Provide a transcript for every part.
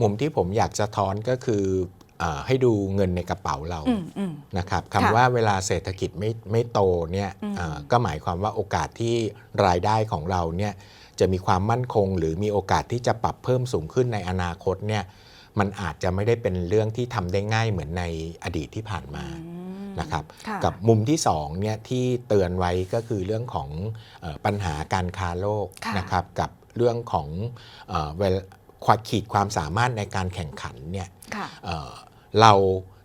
มุมที่ผมอยากจะท้อนก็คือเออให้ดูเงินในกระเป๋าเราอืมอืมนะครับค่ะคำว่าเวลาเศรษฐกิจไม่ไม่โตเนี่ยอืมเอ่อก็หมายความว่าโอกาสที่รายได้ของเราเนี่ยจะมีความมั่นคง หรือมีโอกาสที่จะปรับเพิ่มสูงขึ้นในอนาคตเนี่ยมันอาจจะไม่ได้เป็นเรื่องที่ทำได้ง่ายเหมือนในอดีตที่ผ่านมาอืมนะครับค่ะกับมุมที่2เนี่ยที่เตือนไว้ก็คือเรื่องของเออปัญหาการค้าโลกค่ะนะครับกับเรื่องของเออเวล ความขีดความสามารถในการแข่งขันเนี่ยค่ะเอ่อเรา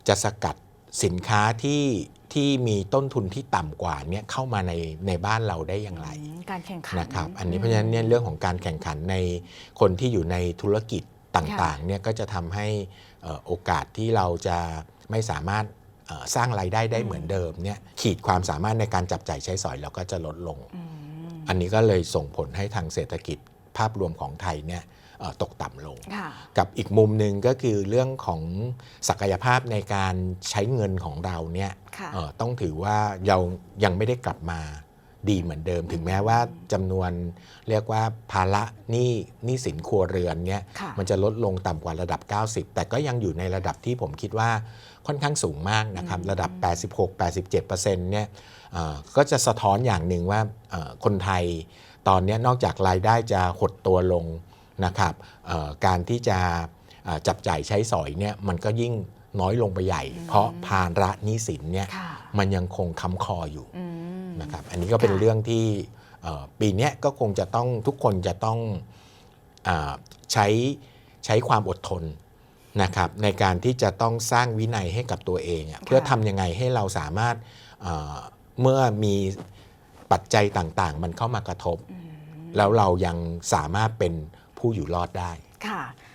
จะสกัดสินค้าที่ที่มีต้นทุนที่ต่ำกว่าเนี่ยเข้ามาในในบ้านเราได้อย่างไรอืมการแข่งขันนะครับอันนี้เพราะฉะนั้นเนี่ยเรื่องของการแข่งขันในคนที่อยู่ในธุรกิจต่างๆเนี่ยก็จะทำให้เอ่อโอกาสที่เราจะไม่สามารถเอ่อสร้างรายได้ได้เหมือนเดิมเนี่ยขีดความสามารถในการจับจ่ายใช้สอยเราก็จะลดลงอืมอันนี้ก็เลยส่งผลให้ทางเศรษฐกิจภาพรวมของไทยเนี่ยเอ่อ ตกต่ำลงค่ะกับอีกมุมหนึ่งก็คือเรื่องของศักยภาพในการใช้เงินของเราเนี่ยค่ะเอ่อต้องถือว่าเรายังไม่ได้กลับมาดีเหมือนเดิม ถึงแม้ว่าจำนวนเรียกว่าภาระหนี้หนี้สินครัวเรือนเนี่ยค่ะมันจะลดลงต่ำกว่าระดับ 90 แต่ก็ยังอยู่ในระดับที่ผมคิดว่าค่อนข้างสูงมากนะครับ ระดับ 86-87%เนี่ยเอ่อก็จะสะท้อนอย่างหนึ่งว่าเอ่อคนไทยตอนเนี้ยนอกจากรายได้จะหดตัวลง นะครับเอ่อการที่จะเอ่อจับจ่ายใช้สอยเนี่ยมันก็ยิ่งน้อยลงไปใหญ่ เพราะภาระหนี้สินเนี่ยค่ะมันยังคงค้ำคออยู่อืมนะครับอันนี้ก็เป็นค่ะเรื่องที่เอ่อปีเนี้ยก็คงจะต้องทุกคนจะต้องอาใช้ใช้ความอดทนนะครับในการที่จะต้องสร้างวินัยให้กับตัวเองอะเพื่อทำยังไงให้เราสามารถเอ่อเมื่อมีปัจจัยต่างๆ มันเข้ามากระทบอืมแล้วเรายังสามารถเป็น ผู้อยู่รอดได้ค่ะ